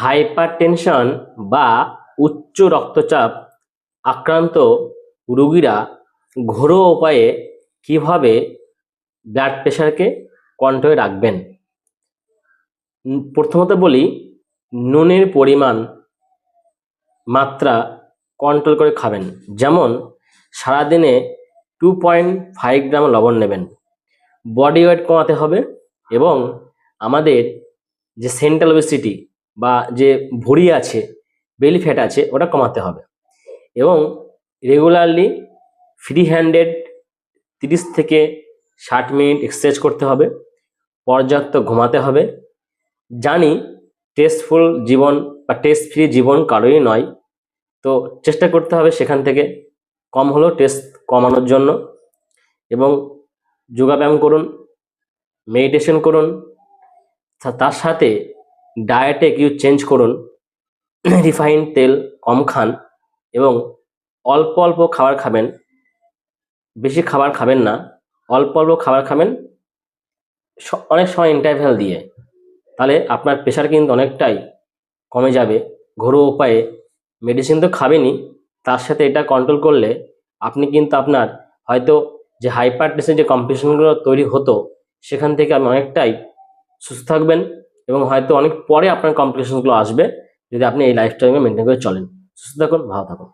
Hypertension বা উচ্চ রক্তচাপ আক্রান্ত রুগীরা ঘরোয়া উপায়ে কীভাবে ব্লাড প্রেশারকে কন্ট্রোলে রাখবেন? প্রথমত বলি, নুনের পরিমাণ মাত্রা কন্ট্রোল করে খাবেন। যেমন, সারাদিনে টু পয়েন্ট ফাইভ গ্রাম লবণ নেবেন। বডি ওয়েট কমাতে হবে এবং আমাদের যে সেন্ট্রাল ওবেসিটি বা যে ভুঁড়ি আছে, বেলি ফ্যাট আছে, ওটা কমাতে হবে। এবং রেগুলারলি ফ্রি হ্যান্ডেড তিরিশ থেকে ষাট মিনিট এক্সারসাইজ করতে হবে, পর্যাপ্ত ঘুমাতে হবে। জানি টেস্টফুল জীবন বা টেস্ট ফ্রি জীবন কারোরই নয়, তো চেষ্টা করতে হবে সেখান থেকে কম হলেও টেস্ট কমানোর জন্য। এবং যোগাব্যায়াম করুন মেডিটেশন করুন তার সাথে ডায়েটে কিছু চেঞ্জ করুন। রিফাইন তেল কম খান এবং অল্প অল্প খাবার খাবেন। বেশি খাবার খাবেন না। অল্প অল্প খাবার খাবেন। অনেক সময় ইন্টারভ্যাল দিয়ে। তাহলে আপনার প্রেশার কিন্তু অনেকটাই কমে যাবে। ঘরোয়া উপায়ে মেডিসিন তো খাবেনই। তার সাথে এটা কন্ট্রোল করলে আপনি কিন্তু আপনার হয়তো যে হাইপার টেনশন যে কম্পিটিশনগুলো তৈরি হতো, সেখান থেকে আপনি অনেকটাই সুস্থ থাকবেন। এবং হয়তো অনেক পরে আপনার কমপ্লিকেশনগুলো আসবে, যদি আপনি এই লাইফ টাইমে মেনটেন করে চলেন। সুস্থ থাকুন, ভালো থাকুন।